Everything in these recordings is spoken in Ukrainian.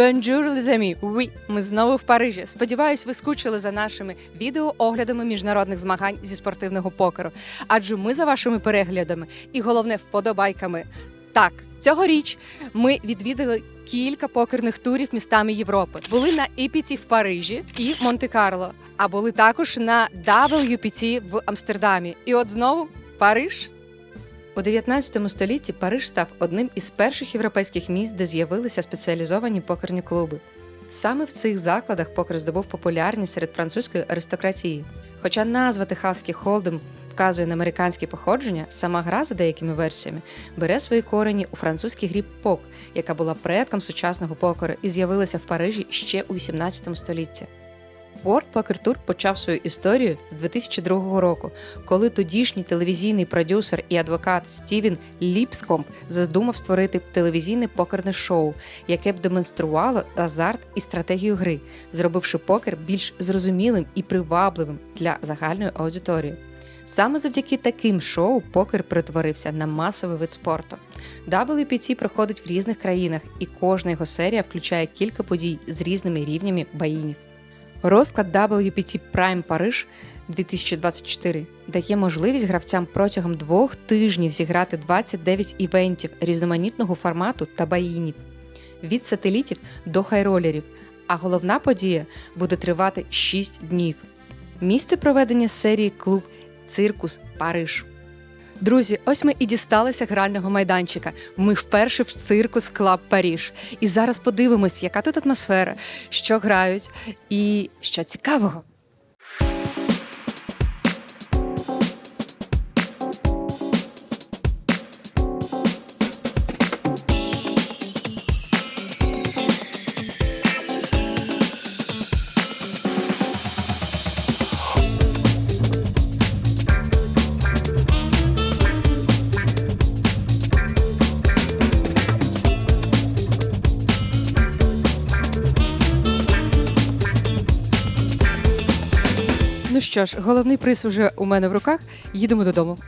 Bonjour, les amis! Ми знову в Парижі. Сподіваюсь, ви скучили за нашими відеооглядами міжнародних змагань зі спортивного покеру. Адже ми за вашими переглядами і головне вподобайками. Так, цьогоріч ми відвідали кілька покерних турів містами Європи. Були на EPT в Парижі і Монте-Карло, а були також на WPT в Амстердамі. І от знову Париж. У 19 столітті Париж став одним із перших європейських міст, де з'явилися спеціалізовані покерні клуби. Саме в цих закладах покер здобув популярність серед французької аристократії. Хоча назва Техаський Холдем вказує на американське походження, сама гра за деякими версіями бере свої корені у французькій грі пок, яка була предком сучасного покеру і з'явилася в Парижі ще у 18 столітті. World Poker Tour почав свою історію з 2002 року, коли тодішній телевізійний продюсер і адвокат Стівен Ліпскомп задумав створити телевізійне покерне шоу, яке б демонструвало азарт і стратегію гри, зробивши покер більш зрозумілим і привабливим для загальної аудиторії. Саме завдяки таким шоу покер перетворився на масовий вид спорту. WPT проходить в різних країнах, і кожна його серія включає кілька подій з різними рівнями баїнів. Розклад WPT Prime Париж 2024 дає можливість гравцям протягом двох тижнів зіграти 29 івентів різноманітного формату та баїнів від сателітів до хайролерів. А головна подія буде тривати 6 днів. Місце проведення серії клуб Циркус Париж. Друзі, ось ми і дісталися грального майданчика. Ми вперше в циркус Клаб Паріж. І зараз подивимось, яка тут атмосфера, що грають і що цікавого. Що ж, головний приз уже у мене в руках. Їдемо додому.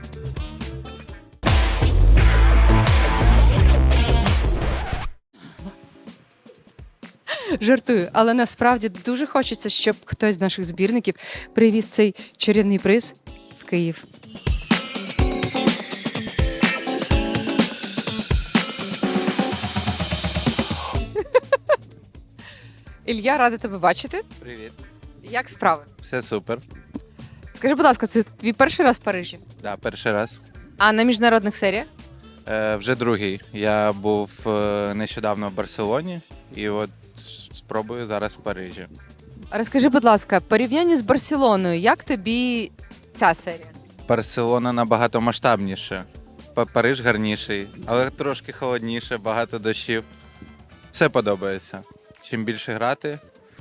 Жартую, але насправді дуже хочеться, щоб хтось з наших збірників привіз цей чарівний приз в Київ. Ілля, рада тебе бачити. Привіт, Як справи? все супер. Скажи, будь ласка, це твій перший раз в Парижі? Да, перший раз. А на міжнародних серіях? Е, вже другий. Я був е, нещодавно в Барселоні і от спробую зараз в Парижі. Розкажи, будь ласка, порівняння з Барселоною, як тобі ця серія? Барселона набагато масштабніше. Па- Париж гарніший, але трошки холодніше, багато дощів. Все подобається. Чим більше грати,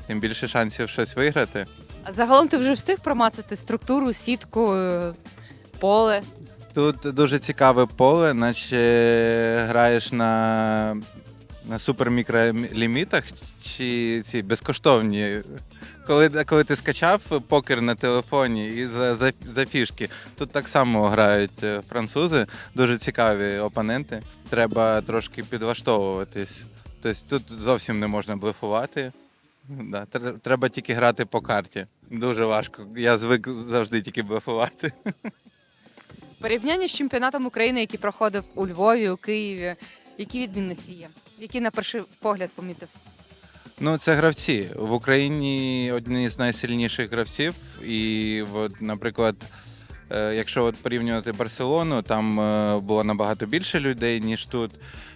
тим більше шансів щось виграти. Загалом ти вже встиг промацати структуру, сітку, е, поле. Тут дуже цікаве поле, наче граєш на, на супермікролімітах чи ці безкоштовні. Коли, коли ти скачав покер на телефоні і за, за, за фішки, тут так само грають е, французи, дуже цікаві опоненти. Треба трошки підлаштовуватись. Тобто тут зовсім не можна блефувати. Да, тр- треба тільки грати по карті. Дуже важко. Я звик завжди тільки блефувати. Порівняння з чемпіонатом України, який проходив у Львові, у Києві. Які відмінності є? Які на перший погляд помітив? Ну, це гравці. В Україні одні з найсильніших гравців. І, от, наприклад, якщо от порівнювати Барселону, там е, було набагато більше людей, ніж тут.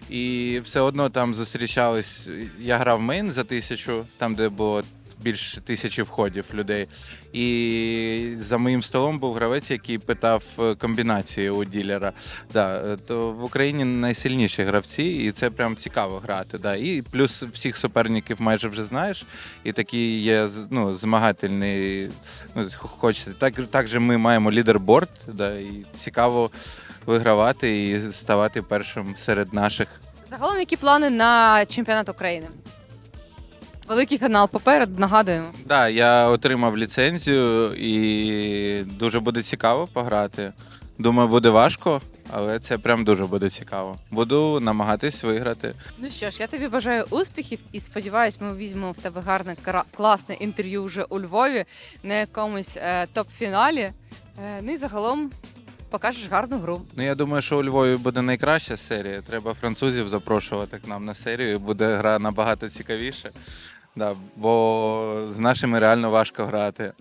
І все одно там зустрічались. Я грав мейн за тисячу, там, де було більше тисячі входів людей. І за моїм столом був гравець, який питав е, комбінації у ділера. Да, е, то в Україні найсильніші гравці, і це прям цікаво грати. Да. І плюс всіх суперників майже вже знаєш, і такий є ну, змагательний. Ну, хочеться. Так, так же ми маємо лідерборд, да, і цікаво вигравати і ставати першим серед наших. Загалом, які плани на чемпіонат України? Великий фінал попереду, нагадуємо. Да, я отримав ліцензію і дуже буде цікаво пограти. Думаю, буде важко, Але це прям дуже буде цікаво. Буду намагатись виграти. Ну що ж, я тобі бажаю успіхів і сподіваюсь, ми візьмемо в тебе гарне класне інтерв'ю вже у Львові на якомусь е, топ-фіналі. Е, ну і загалом покажеш гарну гру. Ну я думаю, що у Львові буде найкраща серія. Треба французів запрошувати к нам на серію. і Буде гра набагато цікавіше. Да, бо з нашими реально важко грати.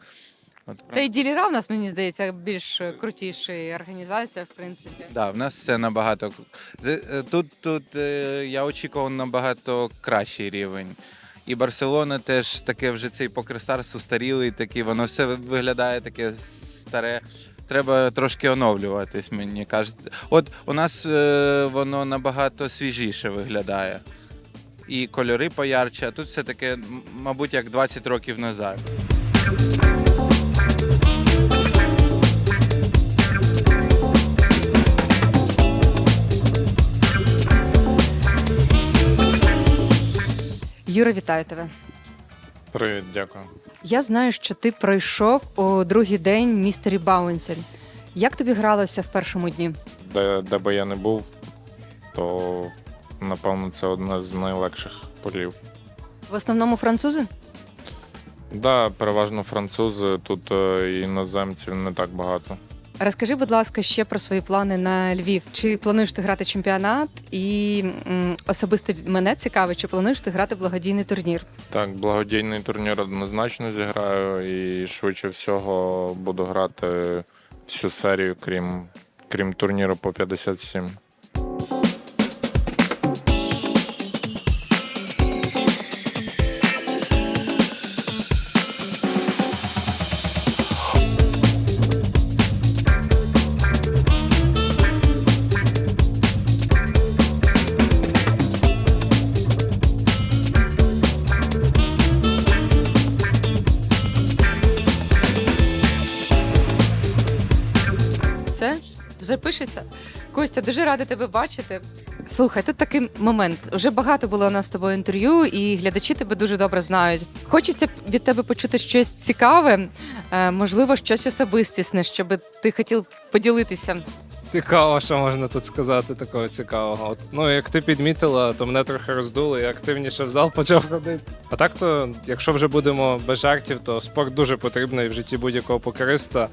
От, Та й діліра в нас, мені здається, більш крутіша організація, в принципі. Да, в нас все набагато. Е, Тут, тут е, я очікував набагато кращий рівень. І Барселона теж таке вже цей покресарс устарілий, такий, воно все виглядає таке старе. Треба трошки оновлюватись, мені кажеться. От у нас е, воно набагато свіжіше виглядає. І кольори поярче, а тут все таке, мабуть, як 20 років назад. Юра, вітаю тебе. Привіт, дякую. Я знаю, що ти пройшов у другий день містері Баунсель. Як тобі гралося в першому дні? Де, де би я не був, то напевно це одне з найлегших полів. В основному французи? Да, переважно французи, тут е, іноземців не так багато. Розкажи, будь ласка, ще про свої плани на Львів. Чи плануєш ти грати чемпіонат? І м, особисто мене цікавить, чи плануєш ти грати благодійний турнір? Так, благодійний турнір однозначно зіграю, і швидше всього буду грати всю серію, крім, крім турніру по 57. Пишеться. Костя, дуже рада тебе бачити. Слухай, тут такий момент. Вже багато було у нас з тобою інтерв'ю, і глядачі тебе дуже добре знають. Хочеться від тебе почути щось цікаве, е, можливо, щось особистісне, щоб ти хотів поділитися. Цікаво, що можна тут сказати такого цікавого. От, ну, як ти підмітила, то мене трохи роздуло, і активніше в зал почав ходити. А так то, якщо вже будемо без жартів, то спорт дуже потрібний в житті будь-якого покериста,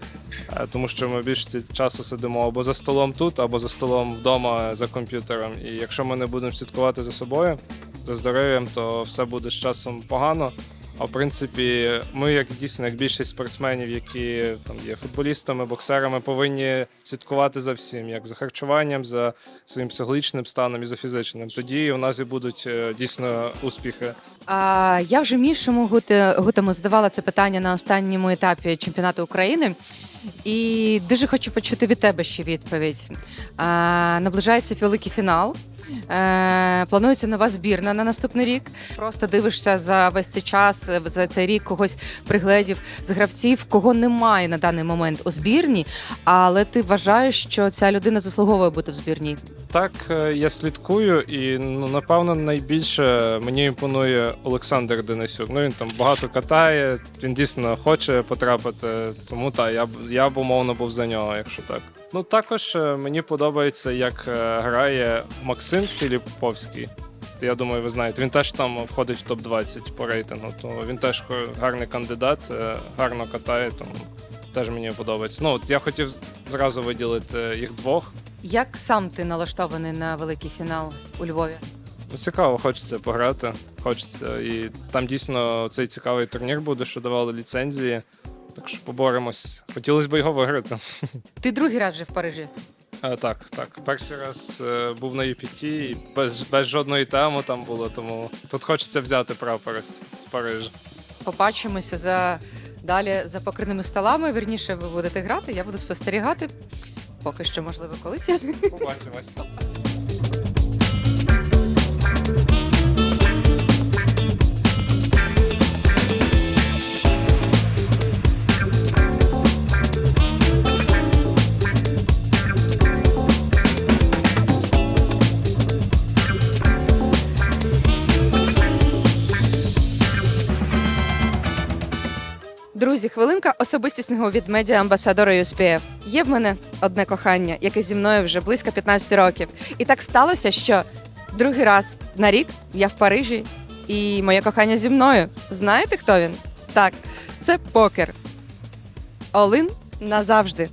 е, тому що ми більше часу сидимо або за столом тут, або за столом вдома за комп'ютером. І якщо ми не будемо слідкувати за собою, за здоров'ям, то все буде з часом погано. А в принципі, ми, як дійсно, як більшість спортсменів, які там є футболістами, боксерами, повинні слідкувати за всім, як за харчуванням, за своїм психологічним станом і за фізичним. Тоді у нас і будуть е, дійсно успіхи. А, я вже Мішому Гуте, Гутему задавала це питання на останньому етапі чемпіонату України. І дуже хочу почути від тебе ще відповідь. А, наближається великий фінал. Е, планується нова збірна на наступний рік. Просто дивишся за весь цей час, за цей рік когось пригледів з гравців, кого немає на даний момент у збірні, але ти вважаєш, що ця людина заслуговує бути в збірні. Так, е, я слідкую, і ну напевно найбільше мені імпонує Олександр Денисюк. Ну він там багато катає, він дійсно хоче потрапити. Тому так, я б я б умовно був за нього, якщо так. Ну також е, мені подобається, як е, грає Максим Філіпповський. Я думаю, ви знаєте, він теж там входить в топ-20 по рейтингу. То він теж гарний кандидат, гарно катає, тому теж мені подобається. Ну от я хотів зразу виділити їх двох. Як сам ти налаштований на великий фінал у Львові? Ну, цікаво, хочеться пограти. Хочеться. І там дійсно цей цікавий турнір буде, що давали ліцензії. Так що поборемось. Хотілося б його виграти. Ти другий раз вже в Парижі. А, так, так. Перший раз е, був на UPT і без, без жодної теми там було, тому тут хочеться взяти прапор з, з Парижа. Побачимося за далі за покриними столами. Вірніше, ви будете грати, я буду спостерігати. Поки що, можливо, колись. Побачимось. Хвилинка особистісного від медіа амбасадора USPF. Є в мене одне кохання, яке зі мною вже близько 15 років. І так сталося, що другий раз на рік я в Парижі, і моє кохання зі мною. Знаєте, хто він? Так, це покер. Олин назавжди.